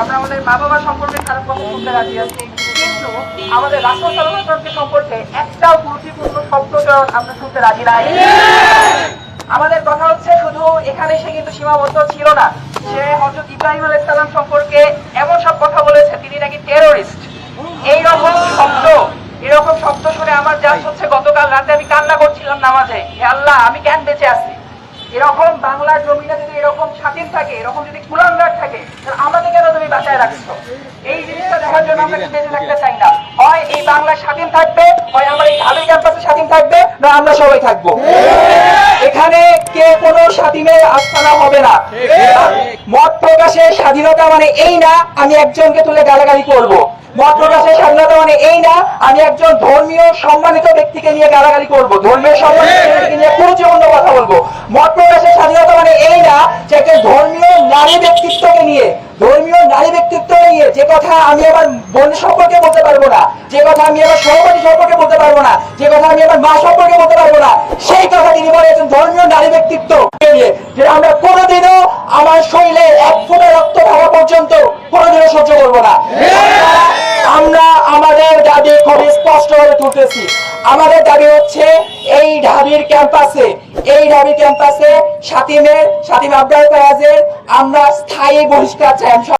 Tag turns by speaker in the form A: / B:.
A: আমরা আমাদের মা সম্পর্কে খারাপ কথা রাজি আছি, কিন্তু আমাদের রাষ্ট্র সম্পর্কে একটাও গুরুত্বপূর্ণ আমরা শুনতে রাজি নাই। আমাদের কথা হচ্ছে শুধু এখানে সে কিন্তু সীমাবদ্ধ ছিল না, সে হজরত ইব্রাহিম আলাইসাল্লাম সম্পর্কে এমন সব কথা বলেছে, তিনি নাকি টেরোরিস্ট এইরকম শব্দ, এরকম শব্দ শুনে আমার যা হচ্ছে, গতকাল রাতে আমি কান্না করছিলাম নামাজে। আল্লাহ, আমি কেন বেঁচে আছি? এরকম বাংলার জমিনে যদি এরকম স্বাধীন থাকে, এরকম যদি কুলাঙ্গার থাকে, তাহলে আমাকে কেন তুমি বাঁচায় রাখছো? এই জিনিসটা দেখার জন্য আমরা বেঁচে থাকতে চাই না। হয় এই বাংলা স্বাধীন থাকবে, হয় আমরা এই ঢাবি ক্যাম্পাসে স্বাধীন থাকবে, না আমরা সবাই থাকব। এখানে কে কোনো স্বাধীনের আস্থানা হবে না। মত প্রকাশের স্বাধীনতা মানে এই না, আমি একজনকে তুলে গালাগালি করব। স্বাধীনতা মানে এই না আমি একজন ধর্মীয় সম্মানিত ব্যক্তিকে নিয়ে গালাগালি করব ধর্মীয় সম্মানিত ব্যক্তিকে নিয়ে কুরুচিপূর্ণ কথা বলব। মত প্রকাশের স্বাধীনতা মানে এই না যে একজন ধর্মীয় নারী ব্যক্তিত্বকে নিয়ে ধর্মীয় নারী ব্যক্তিত্বকে নিয়ে যে কথা আমি আমার বোন সম্পর্কে বলতে পারব না যে কথা আমি আমার সহপাঠী সম্পর্কে বলতে পারব না যে কথা আমি আমার মা সম্পর্কে বলতে পারব না সেই কথা তিনি বলে একজন ধর্মীয় নারী ব্যক্তিত্ব নিয়ে যে আমরা কোনোদিনও আমার শরীরে এক ফোঁটা রক্ত ভাবা পর্যন্ত কোনোদিনও সহ্য করব না। আমরা আমাদের দাবি খুব স্পষ্ট হয়ে তুলতেছি আমাদের দাবি হচ্ছে, এই ঢাবির ক্যাম্পাসে, এই ঢাবি ক্যাম্পাসে সাতিমের সাতিম ফয়াজের আমরা স্থায়ী বহিষ্কার চাই।